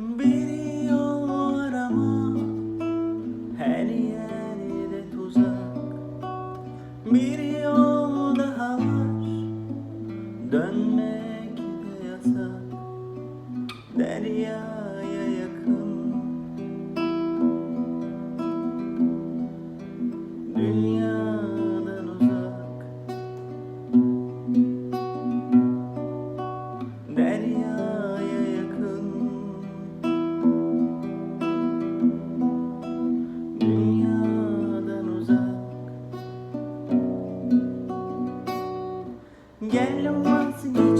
Bir yol var ama her yerde tuzak. Bir yol daha var? Dönmek de yasak. Derya yellow once again.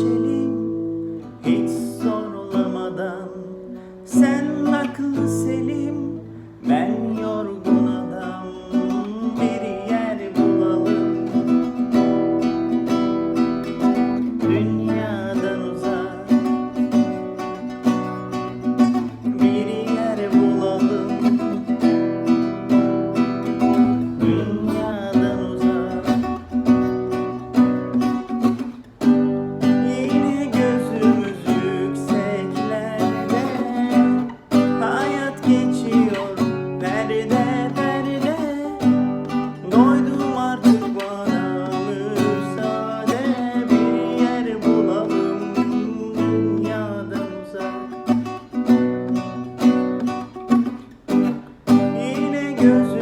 You.